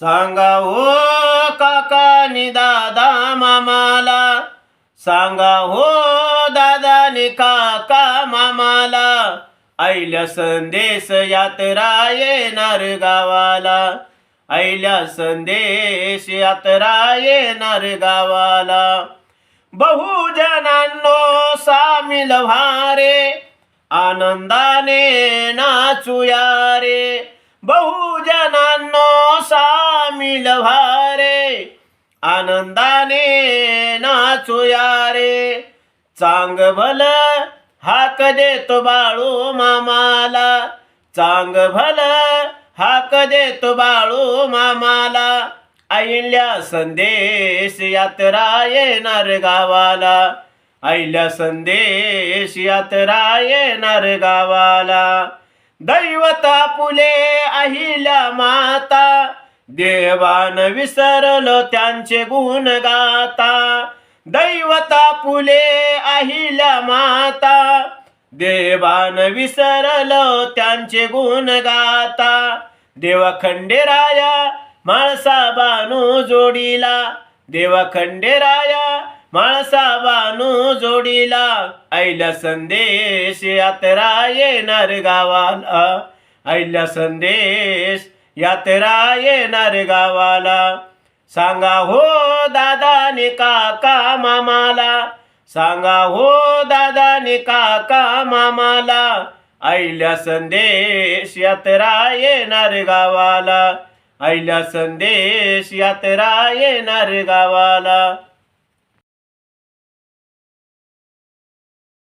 सांगा हो काका नि दादा मामाला. सांगा हो दादा नि काका मामाला. आईल्या संदेश यात्रा येणार गावाला. आईल्या संदेश यात्रा येणार गावाला. बहुजनांनो सामील व्हारे. आनंदाने नाचूया रे. बहुजनांनो होईल भारे आनंदाने नाचूया रे चांग भल हाक देतो बाळू मामाला. चांग भल हाक देतो बाळू मामाला. आईल्या संदेश यात्रा येणार गावाला. आईल्या संदेश यात्रा येणार गावाला. दैवता पुले अहिल्या माता. देवान विसरलो त्यांचे गुण गाता. दैवता पुले अहिल्या माता. देवान विसरलो त्यांचे गुण गाता. देवा खंडेराया माळसा बानू जोडीला. देवा खंडेराया माळसा बानू जोडीला. आईला संदेश यात्रा येणार गावाला. आईला संदेश यात्रा येणार गावाला. सांगा हो दादा दादाने काका मामाला. सांगा हो दादा दादाने काका मामाला. आईल्या संदेश यात्रा येणार गावाला. आईला संदेश यात्रा येणार गावाला.